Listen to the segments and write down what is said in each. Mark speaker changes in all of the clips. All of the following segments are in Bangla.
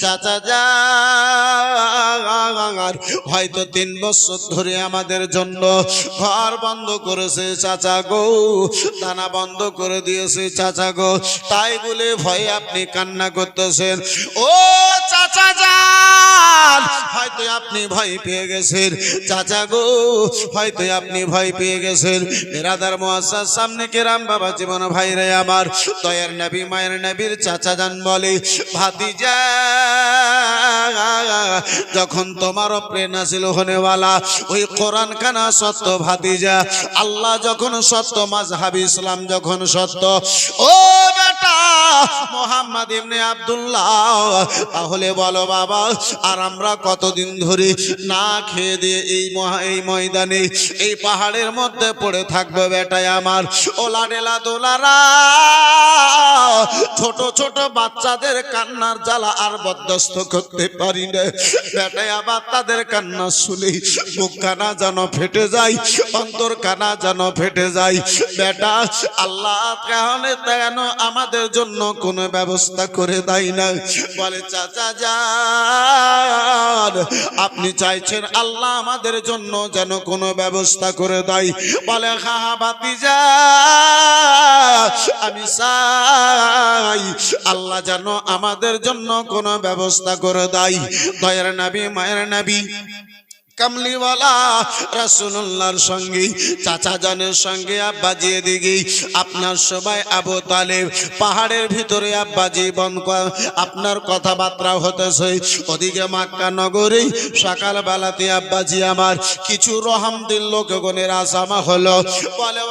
Speaker 1: চাচা, যা হয়তো তিন বছর ধরে আমাদের জন্য ঘর বন্ধ করেছে চাচা গো, দানা বন্ধ করে দিয়েছে চাচা গো। তাই বলে ভয়ে আপনি কান্না করতেছেন। ও চাচা যান হয়তো আপনি ভয় পেয়ে গেছেন। চাচা গো, হয়তো আপনি ভয় পেয়ে গেছেন। বেরাদার মহাসার সামনে কেরাম বাবা জীবন ভাই রে আমার। দয়ার নবী, মায়ের নবীর চাচা যান বলে, ভাতিজা যখন তোমারও প্রেরণা ছিল হনেওয়ালা, ওই কোরআন খানা সত্য ভাতিজা, আল্লাহ যখন সত্য মাঝহাবি ইসলাম যখন সত্য, ও বেটা মোহাম্মদ ইবনে আব্দুল্লাহ, তাহলে বলো বাবা, আর আমরা কতদিন ধরে না খেয়ে দিয়ে এই মহা, এই ময়দানে, এই পাহাড়ের মধ্যে পড়ে থাকব বেটায় আমার ওলা ডেলা দোলারা, ছোট ছোট বাচ্চাদের কান্নার জ্বালা আর বরদাস্ত করতে পারি না। বেটায় আবার তাদের কান্না শুনে মুখ কানা যেন ফেটে যায় অন্তর কানা যেন ফেটে যায়। বেটা, আল্লাহ কেন কেন আমাদের জন্য কোনো ব্যবস্থা করে দেয় না। বলে, চাচা যান, আপনি চাইছেন আল্লাহ আমাদের জন্য যেন কোনো ব্যবস্থা করে দেয়। বলে, হা হা বাতি যা আমি চাই আল্লাহ যেন আমাদের জন্য কোনো ব্যবস্থা করে দেয় দয়ের নাবি মায়ের নাবি কামলিওয়ালা রাসুল্লাহর সঙ্গে, চাচা জানের সঙ্গে আব্বাজি এদিকে আপনার সবাই আবু তালেব, পাহাড়ের ভিতরে আব্বাজি বন আপনার কথাবার্তা হতেছে। ওদিকে মাক্কা নগরে সকাল বেলাতে আব্বাজি আমার, কিছু রহমদিন লোকগণের আসামা হলো। বলে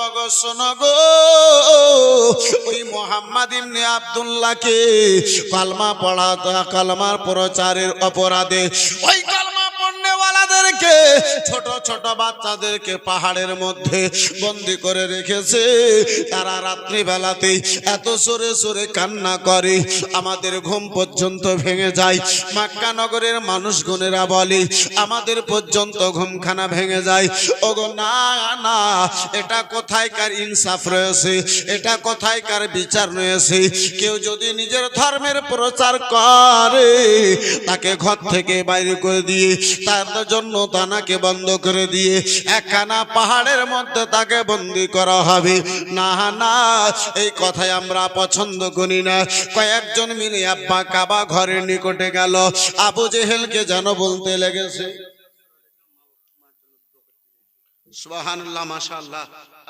Speaker 1: ওই মোহাম্মদ ইবনে আব্দুল্লাহকে কালমা পড়া কালমার প্রচারের অপরাধে, ওই কালমা পণ্যওয়ালাদেরকে ছোট ছোট বাচ্চাদেরকে পাহাড়ের মধ্যে বন্দি করে রেখেছে। তারা রাত্রিবেলাতে এত সরে সরে কান্না করে, আমাদের ঘুম পর্যন্ত ভেঙে যায়। মাক্কা নগরের মানুষগুনেরা বলে, আমাদের পর্যন্ত ঘুমখানা ভেঙে যায়। ওগো না না, এটা কোথায়কার ইনসাফ রয়েছে? এটা কোথায়কার বিচার রয়েছে? কেউ যদি নিজের ধর্মের প্রচার করে, তাকে ঘর থেকে বাইরে করে দিয়ে তার জন্য তানাকে বন্ধ করে দিয়ে একখানা পাহাড়ের মধ্যে তাকে বন্দি করা হবে। না না, এই কথাই আমরা পছন্দ করি না। কয়েকজন মিলে আব্বা কাবা ঘরের নিকটে গেল। আবু জেহেলকে যেন বলতে লেগেছে, সুবহানাল্লাহ, মাশাআল্লাহ।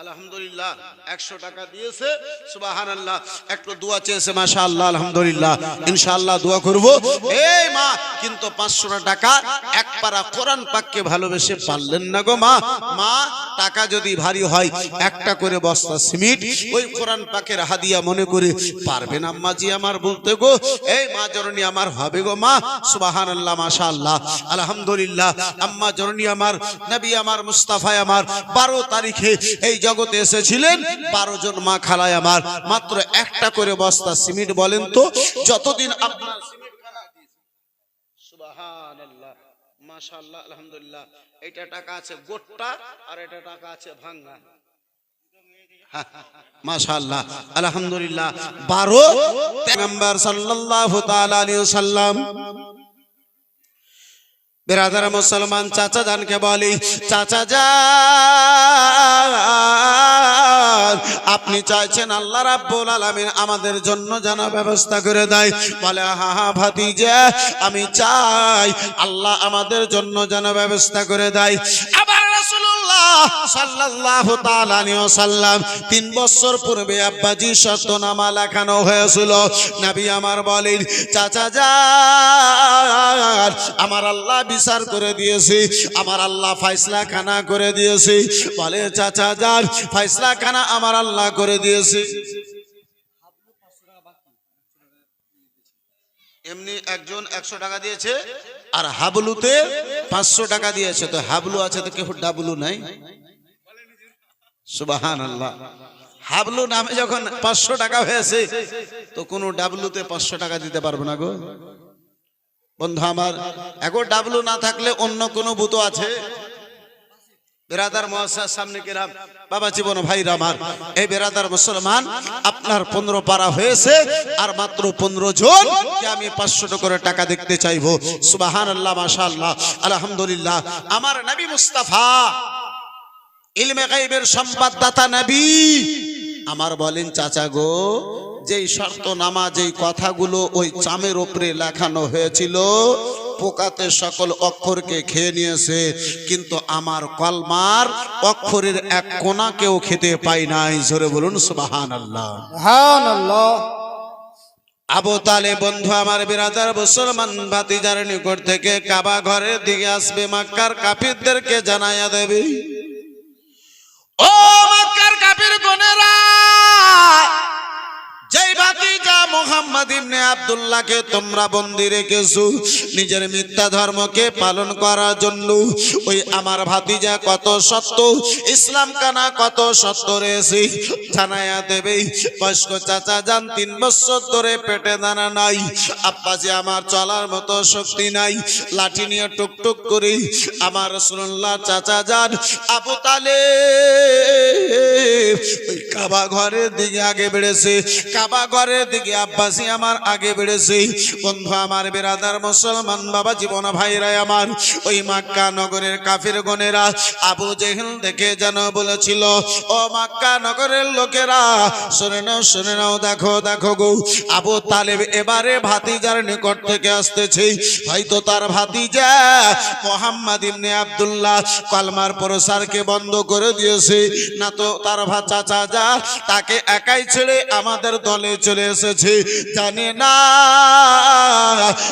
Speaker 1: আলহামদুলিল্লাহ, একশো টাকা দিয়েছে সুবাহান আল্লাহ একটু দোয়া চেয়েছে আল্লাহ আলহামদুলিল্লাহ দোয়া এই মা, কিন্তু টাকা এক পারা কোরআন পাককে ভালোবেসে পারলেন না গো মা। মা, টাকা যদি ভারী হয়, একটা করে বস্তা ওই কোরআন পাকের হাদিয়া মনে করে পারবেন আম্মা জি আমার বলতে গো। এই মা, জননী আমার হবে গো মা সুবাহান আল্লাহ মাশা আল্লাহ আলহামদুলিল্লাহ। আম্মা, জননী আমার, নবী আমার, মুস্তাফায় আমার, বারো তারিখে এই জগতে এসেছিলেন। বারো জন মা খালায় আমার। মাত্র একটা করে বস্তা সিমেন্ট বলেন তো যতদিন আপনার আলহামদুলিল্লাহ। এটা টাকা আছে গোট্টা আর এটা টাকা আছে ভাঙ্গা। মাশাআল্লাহ আলহামদুলিল্লাহ। বারো পেগম্বর সাল্লাল্লাহু তাআলা আলাইহি সাল্লাম বেরাদার মুসলমান চাচা জানকে বলি, চাচা যা, আপনি চাইছেন আল্লাহ রাব্বুল আলামিন আমাদের জন্য যেন ব্যবস্থা করে দেয়। বলে, হা হা, ভাতিজা, আমি চাই আল্লাহ আমাদের জন্য যেন ব্যবস্থা করে দেয়। আবার সাল্লাল্লাহু তাআলা আলাইহি ওয়াসাল্লাম বছর পূর্বে আব্বাজি শর্তনামা লেখানো হয়েছিল। নবী আমার বলেন, চাচা যান আমার আল্লাহ বিচার করে দিয়েছে, আমার আল্লাহ ফাইসলা খানা করে দিয়েছে। বলে, চাচা যান ফাইসলা খানা আমার আল্লাহ করে দিয়েছে। এমনি একজন একশো টাকা দিয়েছে, আর হাবলুতে পাঁচশো টাকা দিয়েছে। তো হাবলু আছে তো কেউ ডাবলু নাই? সুবাহান আল্লাহ হাবলু নামে যখন পাঁচশো টাকা হয়েছে, তো কোনো ডাবলুতে পাঁচশো টাকা দিতে পারব না গো। বন্ধু আমার এখন ডাবলু না থাকলে অন্য কোনো বুতো আছে? বেরাদার মহাশার সামনে কিরাম বাবা জীবন ভাই আমার, এই বেরাদার মুসলমান, আপনার পনেরো পারা হয়েছে, আর মাত্র পনেরো জন আমি পাঁচশো করে টাকা দেখতে চাইব। সুবাহান আল্লাহ মাশা আল্লাহ আলহামদুলিল্লাহ। আমার নবী মুস্তাফা, ইলমে গাইবের সম্পাদদাতা নবী। আমার বলেন, চাচা গো, যেই শর্ত নামা যেই কথাগুলো ওই চামের উপরে লেখানো হয়েছিল পোকাতে সকল অক্ষরকে খেয়ে নিয়েছে কিন্তু আমার কলমার অক্ষরের এক কোনাকেও খেতে পাই নাই। জোরে বলুন সুবাহান আল্লাহ আবু তালে বন্ধু আমার বিরাদার মুসলমান ভাতিজার নিকট থেকে কাবা ঘরের দিকে আসবে মাক্কার কাফিরদেরকে জানাইয়া দেবে। ও মক্কার কাফির গনেরা যেই ভাতিজা মোহাম্মদ ইবনে আব্দুল্লাহকে তোমরা বন্দি রেখেছো। নিজের মিথ্যা ধর্মকে পালন করার জন্য। ওই আমার ভাতিজা কত সত্য, ইসলাম কানা কত সত্য রয়েছে, জানাইয়া দেবে। বয়স্ক চাচা যান তিন বছর ধরে পেটে দানা নাই। আব্বাজি আমার চলার মতো শক্তি নাই। লাঠি নিয়ে টুকটুক করি আমার রসুল্লাহ চাচা যান আবু তালে ওই কাবা ঘরের দিকে আগে বেড়েছে। কাবা ঘরের দিকে আব্বাসি আমার আগে বেড়েছে। বন্ধু আমার বেরাদার মুসলমান বাবা, জীবন ভাইরা আমার। ওই মাক্কা নগরের কাফির গনেরা আবু জেহেল দেখে যেন বলেছিল, ও মাক্কা নগরের লোকেরা, শুনে নাও শুনে নাও, দেখো দেখো গো, আবু তালেব এবারে ভাতিজার নিকট থেকে আসতেছে। হয়তো তার ভাতিজা মোহাম্মদ ইবনে আব্দুল্লাহ কলমার প্রসারকে বন্ধ করে দিয়েছে। না তো তার ভা, চাচা, যা, তাকে একাই ছেড়ে আমাদের দলে চলে এসেছে। জানে না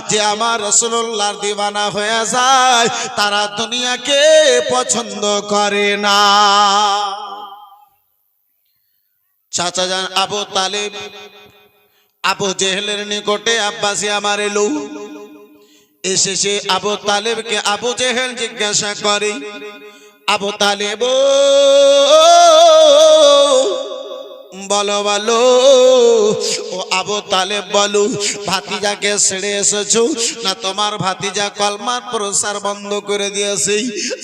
Speaker 1: যে আমার রসুল্লাহর দিবানা হয়ে যায়, তারা দুনিয়াকে পছন্দ করে না। চাচা যান, আবু তালেব, আবু জেহেলের নিকটে আব্বাসি আমার এলো। এসে সে আবু তালেবকে আবু জেহেল জিজ্ঞাসা করে, আবু তালেব বলো বলো। ও আবু তালেব বলো, ভাতিজাকে ছেড়ে এসেছ? না তোমার ভাতিজা কলমার প্রসার বন্ধ করে দিয়েছে?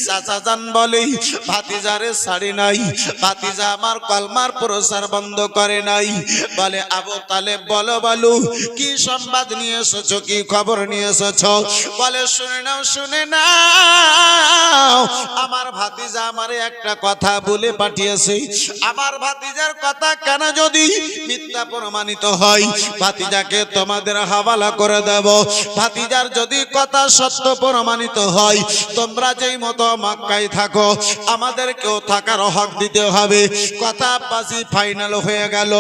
Speaker 1: চাচা যান বলে, ভাতিজারে ছাড়ি নাই। ভাতিজা আমার কলমার প্রসার বন্ধ করে নাই। বলে, আবু তালেব বলো বলো, কি সংবাদ নিয়ে এসেছ? কি খবর নিয়ে এসেছ? বলে, শুনে নাও শুনে নাও। আমার ভাতিজা আমারে একটা কথা বলে পাঠিয়েছে। আমার ভাতিজার কথা কেন যদি মিথ্যা প্রমাণিত হয়? ভাতিজাকে তোমাদের হাওয়ালা করে দেব। ভাতিজার যদি কথা সত্য প্রমাণিত হয়, তোমরা যেই মতো মাক্কায় থাকো, আমাদেরকেও থাকার হক দিতে হবে। কথা বাজি ফাইনাল হয়ে গেল।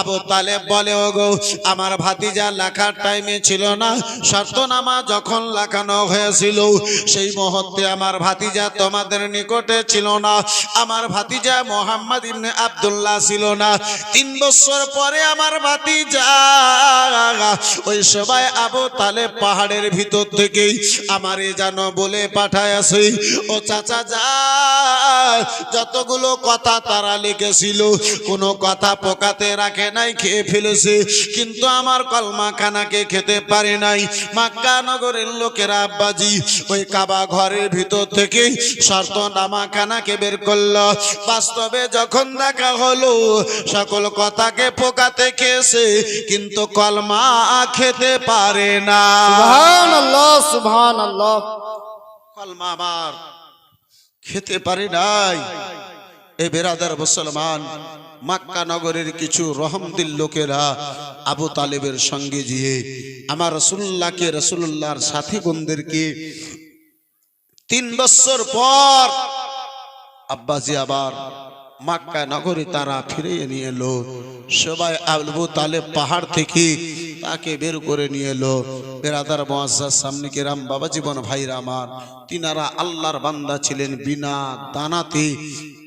Speaker 1: আবু তালেব বলে ও গো আমার ভাতিজা লেখার টাইমে ছিল না। শর্তনামা যখন লেখানো হয়েছিল, সেই মুহূর্তে আমার ভাতিজা তোমাদের নিকটে ছিল না। আমার ভাতিজা মোহাম্মদ ইবনে আব্দুল্লাহ ছিল না। তিন বছর পরে আমার ভাতিজা, ওই সবাই আবু তালে পাহাড়ের ভিতর থেকেই আমারে যেন বলে পাঠায় আছে ও চাচা যা, যতগুলো কথা তারা লিখেছিল, কোনো কথা পোকাতে রাখে নাই, খেয়ে ফেলেছে, কিন্তু আমার কলমা খানাকে খেতে পারে নাই। মাক্কা নগরের লোকেরা আব্বাজি, ওই কাবা ঘরের ভিতর থেকে শর্ত নামা খানাকে বের করল। বাস্তবে যখন দেখা হলো সকল কথাকে পোকাতে খেয়েছে কিন্তু কলমা খেতে পারে না। কলমা আমার খেতে পারে নাই। এ বেরাদার মুসলমান মাক্কা নগরের কিছু রহমদিল লোকেরা আবু তালেবের সঙ্গে গিয়ে আমার রসুল্লাহকে রসুল্লাহর সাথী বন্ধুদেরকে তিন বছর পর আব্বাজি আবার মাক্কা নগরী তারা ফিরে নিয়ে এলো। সবাই আবু তালেব পাহাড় থেকে তাকে বের করে নিয়ে এলো। বেরাদার মহাজার সামনে রাম বাবা জীবন ভাইরা আমার, তিনারা আল্লাহর বান্দা ছিলেন বিনা দানাতে।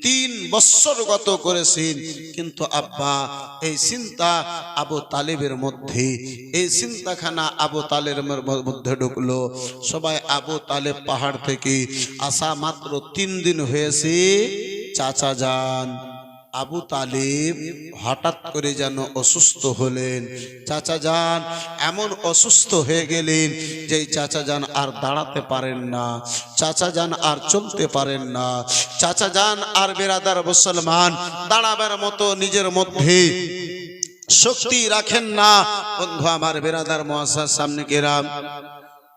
Speaker 1: তিন বছর গত করেছেন। কিন্তু আব্বা, এই চিন্তা আবু তালেবের মধ্যে, এই চিন্তাখানা আবু তালের মধ্যে ঢুকলো। সবাই আবু তালেব পাহাড় থেকে আসা মাত্র তিন দিন হয়েছে। চাচা যান। আবু তালিব হঠাৎ করে যেন অসুস্থ হলেন। চাচা যান, এমন অসুস্থ হয়ে গেলেন যে চাচা যান আর দাঁড়াতে পারেন না। চাচা যান আর চলতে পারেন না। চাচা যান আর বেরাদার মুসলমান দাঁড়াবার মতো নিজের মধ্যে শক্তি রাখেন না। বন্ধু, আমার বেরাদার মহাশার সামনে গেরাম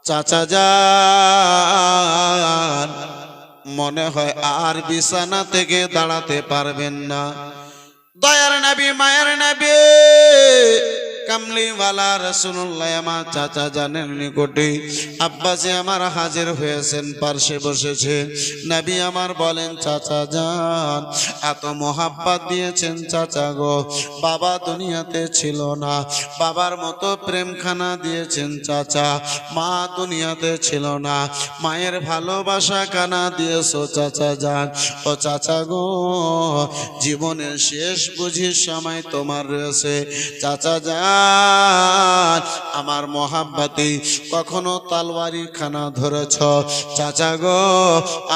Speaker 1: চাচা যান মনে হয় আর বিছানা থেকে দাঁড়াতে পারবেন না। দয়ার নাবি মায়ের নবী কামলিওয়ালা রসুল্লাহ আমার চাচা জানেন নিকটে। আব্বাসে আমার হাজির হয়েছেন, পার্শ্বে বসেছে। নবী আমার বলেন, চাচা যান এত মোহাব্বাত দিয়েছেন চাচা গো। বাবা দুনিয়াতে ছিল না, বাবার মতো প্রেমখানা দিয়েছেন চাচা। মা দুনিয়াতে ছিল না, মায়ের ভালোবাসা কানা দিয়েছ চাচা যান ও চাচা গো, জীবনের শেষ বুঝির সময় তোমার রয়েছে। চাচা যান আমার মহাব্বাতি, কখনো তালওয়ারি খানা ধরেছ? চাচা গো,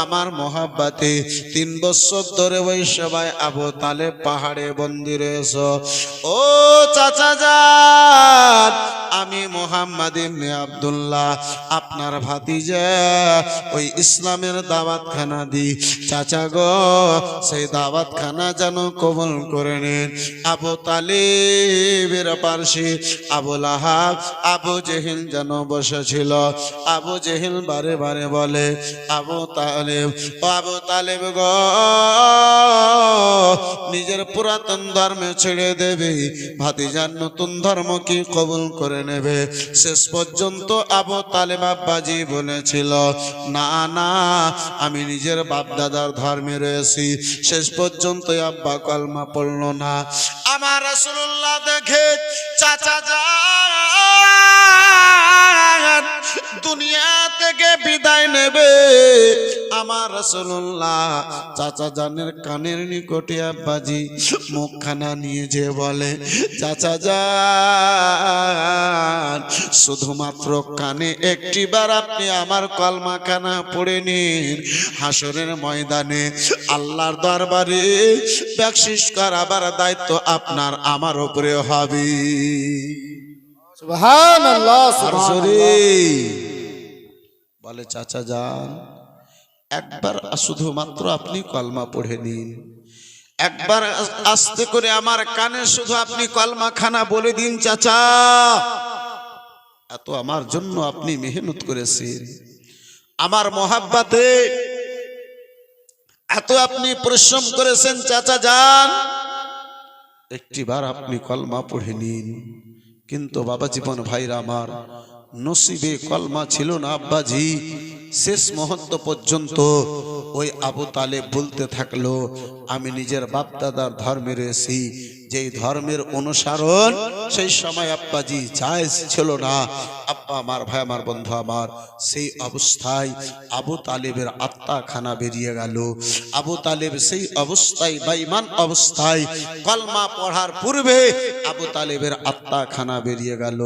Speaker 1: আমার মহাব্বাতি, তিন বছর ধরে ওই সবাই আবু তালে পাহাড়ে বন্দি রয়েছ। ও চাচা যান আমি মোহাম্মদ ইবনে আব্দুল্লাহ, আপনার ভাতিজা, ওই ইসলামের দাওয়াতখানা দি চাচা গো, সেই দাওয়াতখানা যেন কবল করে নেন। আবু তালিবের পার্শ্বে আবু লাহাব, আবু জেহিল যেন বসেছিল। আবু জেহিল বারে বারে বলে, আবু তালেব আবু তালেব গ, নিজের পুরাতন ধর্মে ছেড়ে দেবে। ভাতিজার নতুন ধর্ম কি কবুল করে নেবে? শেষ পর্যন্ত আবু তালেব আব্বাজি বলেছিল, না না, আমি নিজের বাপ দাদার ধর্মে রয়েছি। শেষ পর্যন্ত আব্বা কলমা পড়ল না। আমার রাসূলুল্লাহ দেখে চাচা যান দুনিয়া থেকে বিদায় নেবে? আমার রসুল্লাহ চাচা জানের কানের নিকটে আব্বাজি মুখখানা নিয়ে যে বলে, চাচা যান শুধুমাত্র কানে একটিবার আপনি আমার কলমাখানা পড়ে নিন। হাসরের ময়দানে আল্লাহর দরবারে ব্যাকশিস করাবার দায়িত্ব আপনার, আমার উপরে হবে। বলে চাচা যান একবার শুধুমাত্র আপনি কলমা পড়ে নিন। একবার আস- আস্তে করে আমার কানে শুধু আপনি কলমা খানা বলে দিন চাচা। এত আমার জন্য আপনি মেহনত করেছেন। আমার মহাব্বাতে এত আপনি পরিশ্রম করেছেন চাচা যান। একটিবার আপনি কলমা পড়ে নিন। কিন্তু বাবা জীবন ভাইরা আমার, নসিবে কলমা ছিল না আব্বাজি। শেষ মুহূর্ত পর্যন্ত ওই আবু তালে বলতে থাকল, আমি নিজের বাপ দাদার ধর্মে রয়েছি যেই ধর্মের অনুসরণ, সেই সময় আব্বাজি জায়েজ ছিল না। আব্বা আমার ভাই, আমার বন্ধু আমার, সেই অবস্থায় আবু তালেবের আত্মাখানা বেরিয়ে গেল। আবু তালেব সেই অবস্থায় বাইমান অবস্থায় কলমা পড়ার পূর্বে আবু তালেবের আত্মাখানা বেরিয়ে গেল।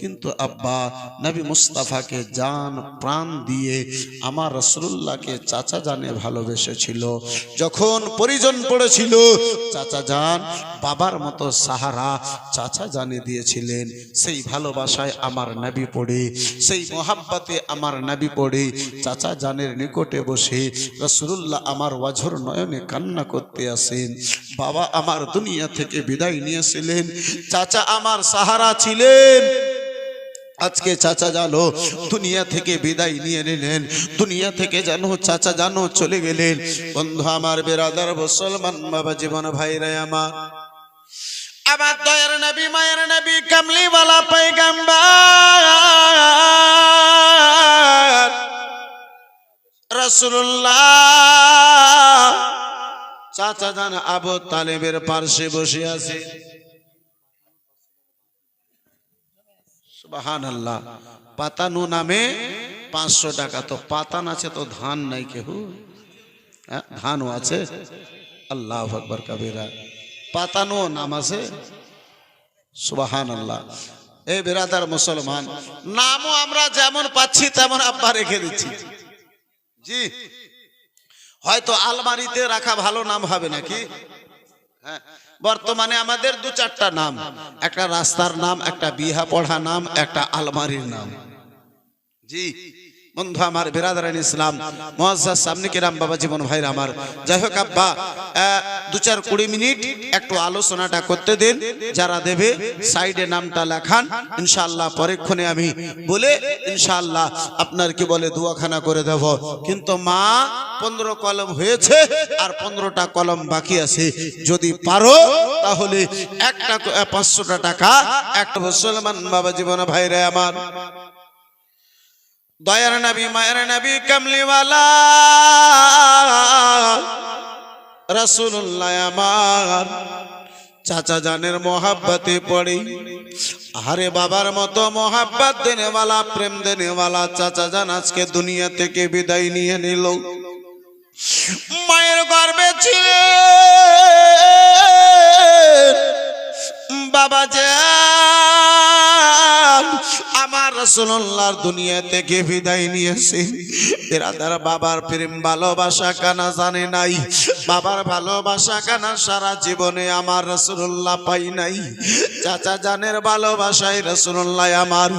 Speaker 1: কিন্তু আব্বা, নবী মুস্তাফাকে জান, প্রাণ দিয়ে আমার রসুল্লাহকে চাচা জানে ভালোবেসেছিল। যখন পরিজন পড়েছিল, চাচা জান, বাবার মতো সাহারা চাচা জানে দিয়েছিলেন, সেই ভালোবাসায় আমার নাবি পড়ে, সেই মোহাব্বাতে আমার নাবি পড়ে। চাচা জানের নিকটে বসে রসুল্লাহ আমার ওয়াঝর নয়নে কান্না করতে আসেন। বাবা আমার দুনিয়া থেকে বিদায় নিয়েছিলেন। চাচা আমার সাহারা ছিলেন। আজকে চাচা জানো, দুনিয়া থেকে বিদায় নিয়ে নিলেন। দুনিয়া থেকে জানো, চাচা জানো, চলে গেলেন। বন্ধু আমার বেরাদার মুসলমান বাবা জীবন ভাইরা আমার আমার দয়ার নবী মায়ের নবী কামলিওয়ালা পয়গাম্বার। রসুল্লাহ চাচা জান আবু তালেবের পার্শ্বে বসে আছে। সুবাহান আল্লাহ পাতানু নামে পাঁচশো টাকা। তো পাতান আছে তো ধান নাই কেহ? হ্যাঁ, ধানও আছে। আল্লাহ আকবর কবিরা। পাতানো নাম আছে সুবাহান আল্লাহ এই বেরাদার মুসলমান নামও আমরা যেমন পাচ্ছি তেমন আব্বা রেখে দিচ্ছি। জি। হয়তো আলমারিতে রাখা ভালো নাম হবে নাকি? হ্যাঁ, বর্তমানে আমাদের দু চারটা নাম। একটা রাস্তার নাম একটা বিহা পড়া নাম একটা আলমারির নাম। জি। বন্ধু আমার বিরাদারান ইসলাম মহাজাজ সামনে কিরাম বাবা জীবন ভাইরা আমার। যাই হোক আব্বা দু চার কুড়ি মিনিট একটু আলোচনাটা করতে দিন, যারা দেবে, সাইডে নামটা লেখান, ইনশাআল্লাহ পরীক্ষণে আমি বলে, ইনশাআল্লাহ আপনার কি বলে, দুয়াখানা করে দেব। কিন্তু মা, পনেরো কলম হয়েছে, আর পনেরোটা কলম বাকি আছে। যদি পারো, তাহলে একটা পাঁচশোটা টাকা, একটা মুসলমান বাবা জীবন ভাইরা আমার। দয়ার নবী, মায়ের নবী, কমলিওয়ালা। রসুল্লাহ চাচা জানের মোহাব্বতে পড়ি। আরে বাবার মতো মোহাব্বত দেনেওয়ালা, প্রেম দেনেওয়ালা চাচা জান আজকে দুনিয়া থেকে বিদায় নিয়ে নিল। মায়ের গর্বে ছিল। বাবা আমার রসুল্লাহর দুনিয়া থেকে বিদায় নিয়েছে। এরাদার বাবার প্রেম, ভালোবাসা কানা জানে নাই। বাবার ভালোবাসা কানা সারা জীবনে আমার রসুল্লাহ পাই নাই। চাচা জানের ভালোবাসায় রসুল্লাহ আমার।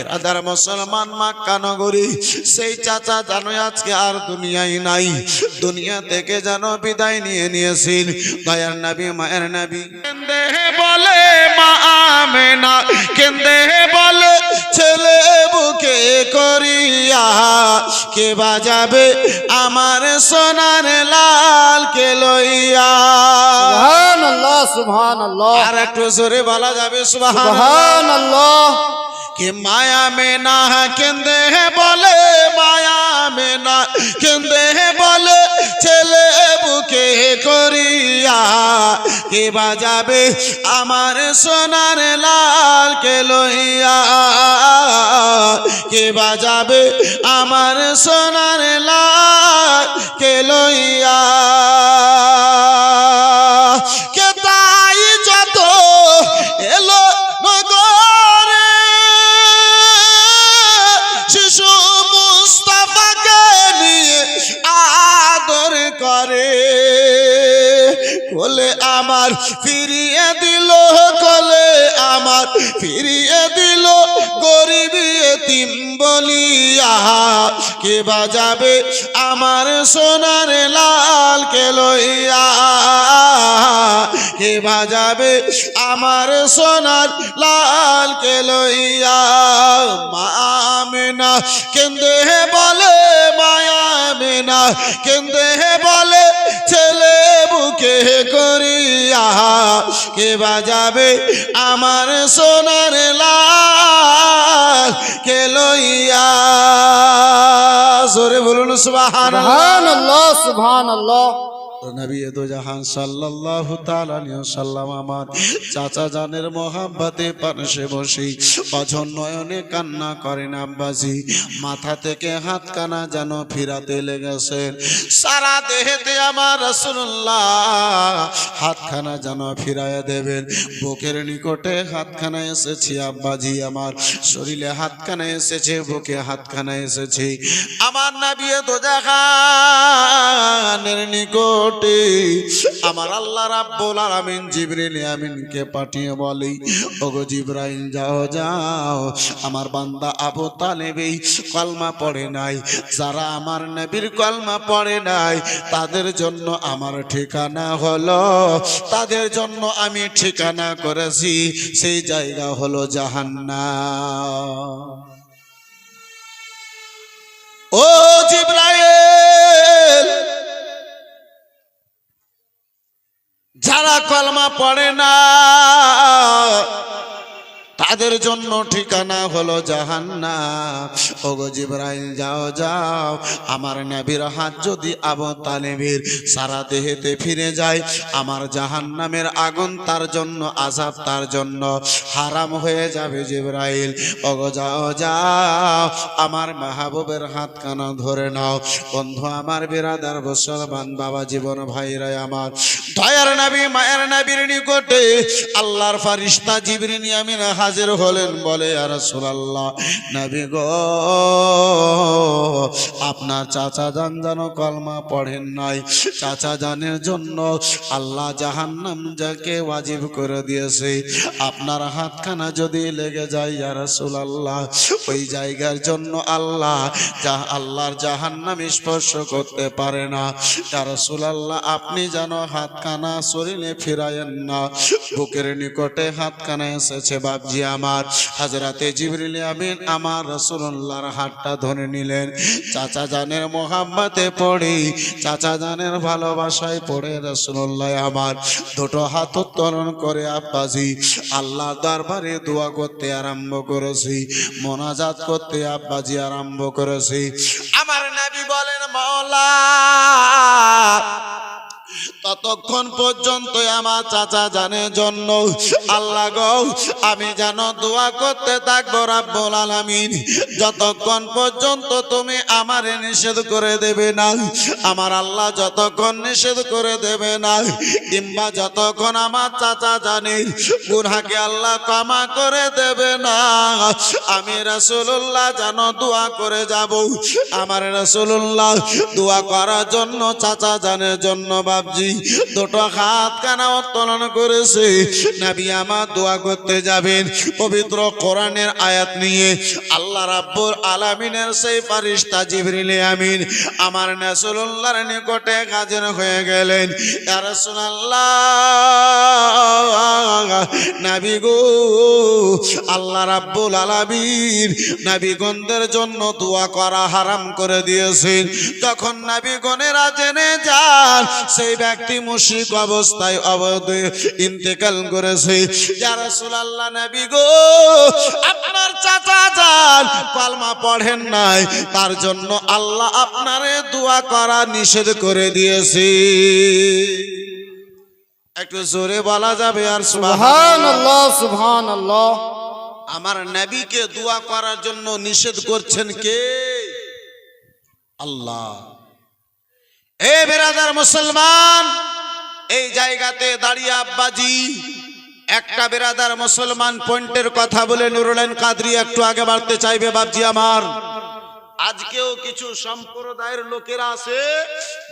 Speaker 1: এরাদার মুসলমান মাক্কা নগরী। সেই চাচা জানো আজকে আর দুনিয়ায় নাই। দুনিয়া থেকে যেন বিদায় নিয়ে নিয়েছেন দয়ার নবী, মায়ের নবী। বলে মা আমেনা, কেন্দে বলে ছেলে বুকে করিয়া কে বাজাবে আমার সোনার লাল কে লইয়া?
Speaker 2: সুহান
Speaker 1: আর একটু জোরে বলা যাবে সুহান কে মায়া মে না কেন্দে বলে মায়া মে না কেন্দে বলে কে বাজাবে আমার সোনার লাল কে লইয়া কে বাজাবে আমার সোনার লাল কে লইয়া ফিরিয়ে দিল কোলে আমার, ফিরিয়ে দিল গরিব বলিয়া। কে বাজাবে আমার সোনার লাল কে লইয়া কে বাজাবে আমার সোনার লাল কে লইয়া মামেনা কেন্দে বলে, মায়া মেনা কেন্দে বলে, ছেলে বুকে করিয়া কে বাজাবে আমার সোনার লাল কে লইয়া? জোরে বলুন সুবাহান
Speaker 2: সুবহান আল্লাহ সুবহান আল্লাহ
Speaker 1: নবী দো জাহান সাল্লাল্লাহু তাআলা ওয়াসাল্লাম আমার চাচা জানের মোহাব্বতে পাশে বসে অঝর নয়নে কান্না করেন মাথা থেকে যেন ফিরাতে লেগেছেন সারা আমার হাতখানা যেন ফিরায় দেবেন। বুকের নিকটে হাতখানা এসেছি, আব্বাজি, আমার শরীরে হাতখানা এসেছে, বুকে হাতখানা এসেছে। আমার নাবিয়ে দো জাহানের নিকটে আমার আল্লাহ রাব্বুল আলামিন জিবরিল আমিনকে পাঠিয়ে বলে, ওগো জিব্রাইল, যাও যাও। আমার বান্দা আবু তালেব এই কলমা পড়ে নাই। যারা আমার নবীর কলমা পড়ে নাই, তাদের জন্য আমার ঠিকানা হলো। তাদের জন্য আমি ঠিকানা করেছি। সেই জায়গা হলো জাহান্নাম। ও জিব্রাইল! যারা কলমা পড়ে না। তাদের জন্য ঠিকানা হলো জাহান্না ওগো জিব্রাইল, যাও যাও। আমার নবীর হাত যদি আবু তালেবের সারা দেহেতে ফিরে যায়, আমার জাহান্নামের আগুন তার জন্য আজাব তার জন্য হারাম হয়ে যাবে জিব্রাইল। ওগো যাও যাও। আমার মাহবুবের হাত কানা ধরে নাও। বন্ধু, আমার বিরাদার মুসলমান বাবা, জীবন ভাইরাই আমার। দয়ার নবী, মায়ের নবীর নিকটে আল্লাহর ফারিস্তা জিবরিন ইয়ামিন হাজির বের হলেন বলে আর সুরাল্লাহ নবী গো, আপনার চাচা যান যেন কলমা পড়েন নাই। চাচা জানের জন্য আল্লাহ জাহান্নাম যাকে ওয়াজিব করে দিয়েছে। আপনার হাতখানা যদি লেগে যায়, ইয়া রাসূলুল্লাহ, ওই জায়গার জন্য আল্লাহ যা, আল্লাহর জাহান্নাম স্পর্শ করতে পারে না। ইয়া রাসূলুল্লাহ, আপনি যেন হাতখানা শরীরে ফিরায়েন না। বুকের নিকটে হাতখানা এসেছে, বাপজি আমার হাজরাতে জিবরিল আমিন আমার রাসূলুল্লাহর হাতটা ধরে নিলেন। চাচা জানের মোহাম্মতে পড়ি, চাচা জানের ভালোবাসায় পড়ে রাসূলুল্লাহ আমার। দুটো হাত উত্তোলন করে আব্বাজি আল্লাহ দরবারে দোয়া করতে আরম্ভ করেছি, মোনাজাত করতে আব্বাজি আরম্ভ করেছি। আমার নাবি বলেন মাওলা ততক্ষণ পর্যন্ত আমার চাচা জানের জন্য। আল্লাহ গো, আমি যেন দোয়া করতে থাকব রাব্বুল আলামিন। যতক্ষণ পর্যন্ত তুমি আমারে নিষেধ করে দেবে না, আমার আল্লাহ যতক্ষণ নিষেধ করে দেবে না, কিংবা যতক্ষণ আমার চাচা জানে গুনহাকে আল্লাহ ক্ষমা করে দেবে না, আমি রাসূলুল্লাহ যেন দোয়া করে যাব। আমার রাসূলুল্লাহ দোয়া করার জন্য চাচা জানের জন্য বাবজি দুটো হাত কানা উত্তোলন করেছে। নবী আমার দোয়া করতে যাবেন। পবিত্র কোরআনের আয়াত নিয়ে আল্লাহ রাব্বুল আলামিনের সেই ফারিস্তা জিবরিল আমিন। আমার রাসূলুল্লাহর নিকটে হাজির হয়ে গেলেন। ইয়া রাসূলুল্লাহ, নবী গো, আল্লাহ রাব্বুল আলামিন নবীগণদের জন্য দোয়া করা হারাম করে দিয়েছেন। তখন নবীগণেরা জেনে যান, সেই ব্যক্তি মুশরিক অবস্থায় অবধ ইন্তেকাল করেছে। যারা রাসূলুল্লাহ নবী গো আপনার চাচা যান পালমা পড়েন নাই তার জন্য আল্লাহ আপনারে দোয়া করা নিষেধ করে দিয়েছে। একটু জোরে বলা যাবে আর সুবহান
Speaker 2: সুবহানাল্লাহ সুবহানাল্লাহ।
Speaker 1: আমার নবীকে দোয়া করার জন্য নিষেধ করছেন কে? আল্লাহ। এ বেরাদার মুসলমান, এই জায়গাতে দাঁড়িয়ে আব্বাজি, একটা বেরাদার মুসলমান পয়েন্টের কথা বলে নুরুলেন কাদরি একটু আগে বাড়তে চাইবে বাবজি আমার। আজকেও কিছু সম্প্রদায়ের লোকেরা আছে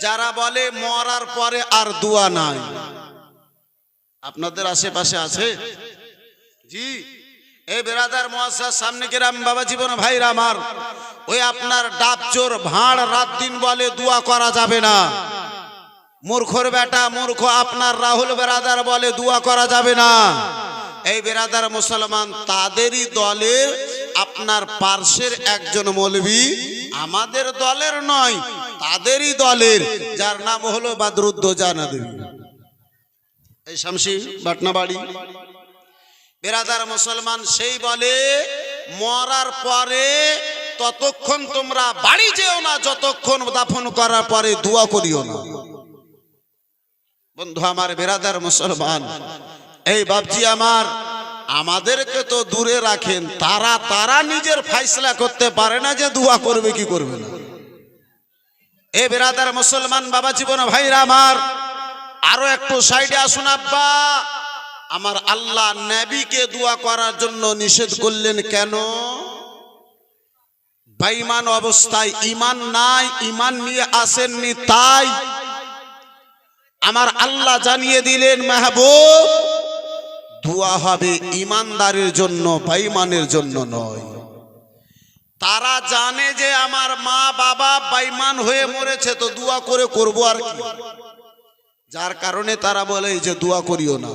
Speaker 1: যারা বলে মরার পরে আর দোয়া নাই। আপনাদের আশেপাশে আছে? জি। এই বেরাদার মহাশার সামনে গ্রাম বাবা জীবন, ভাইরা আমার, ওই আপনার ডাব চোর ভাঁড় রাত দিন বলে দোয়া করা যাবে না। মূর্খর বেটা, মূর্খ আপনার রাহুল বেরাদার বলে দোয়া করা যাবে না। এই বেরাদার মুসলমান, তাদেরই দলের আপনার পার্শ্বের একজন মৌলবী আমাদের দলের নয়, তাদেরই দলের, যার নাম হলো বাদরুদ্দোজা দেবী এই শামসি, বাটনাবাড়ি। বেরাদার মুসলমান সেই বলে, মরার পরে ততক্ষণ তোমরা বাড়ি যেও না, যতক্ষণ দাফন করার পরে দোয়া করিও না। বন্ধু, আমার বেরাদার মুসলমান, এই বাবজি আমার, আমাদেরকে তো দূরে রাখেন, তারা তারা নিজের ফাইসলা করতে পারে না যে দোয়া করবে, কি করবে না। এ বেরাদার মুসলমান বাবা জীবন ভাইরা আমার, আরও একটু সাইডে আসুন আব্বা। আমার আল্লাহ নবীকে দোয়া করার জন্য নিষেধ করলেন কেন? বাইমান অবস্থায় ইমান নাই ইমান নিয়ে আসেননি, তাই আমার আল্লাহ জানিয়ে দিলেন, মাহবুব, দোয়া হবে ইমানদারের জন্য বাইমানের জন্য নয়। তারা জানে যে আমার মা বাবা বাইমান হয়ে মরেছে, তো দোয়া করে করব আর কি? যার কারণে তারা বলে যে দোয়া করিও না।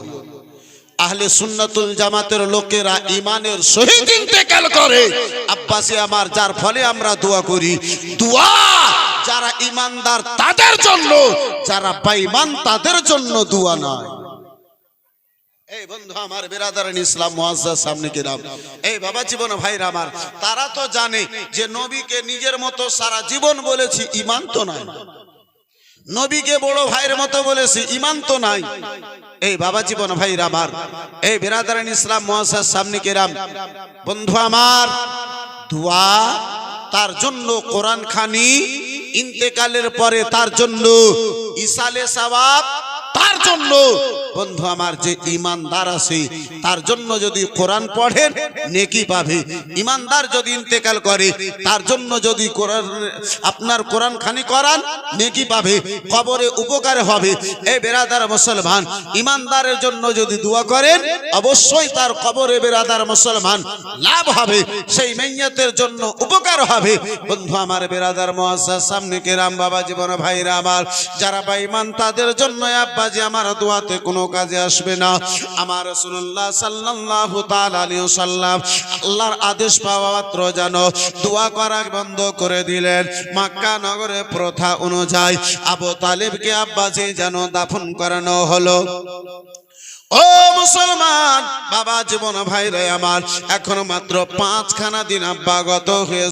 Speaker 1: আহলে সুন্নাতুল জামাতের লোকেরা ইমানের সহিত ইন্তেকাল করে। আব্বাসে আমার, যার ফলে আমরা দোয়া করি। দোয়া যারা ইমানদার তাদের জন্য, যারা বাইমান তাদের জন্য দোয়া নয়। এই বন্ধু আমার বেরাদারান ইসলাম মুআজ্জাজ সামনে কিরাম এই বাবা জীবন ভাইরা আমার, তারা তো জানে যে নবীকে নিজের মতো সারা জীবন বলেছি ইমান তো নাই নবীকে বড় ভাইয়ের মতো বলেছি, ইমান তো নাই। এই বাবা জীবন ভাই আমার। এই বেরাদারান ইসলাম, মহাসার সামনে কেরাম। বন্ধু আমার, দোয়া তার জন্য কোরআন খানি ইন্তেকালের পরে তার জন্য ইসালে সওয়াব তার জন্য বন্ধু আমার যে ইমানদার আছে তার জন্য যদি কোরআন পড়েন নেকি পাবে। ইমানদার যদি ইন্তেকাল করে তার জন্য যদি কোরআন আপনার কোরআন খানি করান নেকি পাবে কবরে উপকার হবে। এই বেরাদার মুসলমান ইমানদারের জন্য যদি দোয়া করেন অবশ্যই তার কবরে বেরাদার মুসলমান লাভ হবে সেই মেইয়াতের জন্য উপকার হবে। বন্ধু আমার বেরাদার মহাসার সামনে কেরাম বাবা জীবন ভাইরা আমার যারা বাইমান তাদের জন্য আব্বাজি আমার দোয়াতে কোনো কাজে আসবে না। আমার রাসূলুল্লাহ সাল্লাল্লাহু তাআলা সাল্লাম আল্লাহর আদেশ পাওয়া মাত্র যেন দোয়া করা বন্ধ করে দিলেন। মক্কা নগরে প্রথা অনুযায়ী আবু তালেবকে আব্বাজি যেন দাফন করানো হলো। ও মুসলমান, বাবা জীবন ভাই রে আমার, এখন মাত্র পাঁচখানা দিন আব্বাগত হয়ে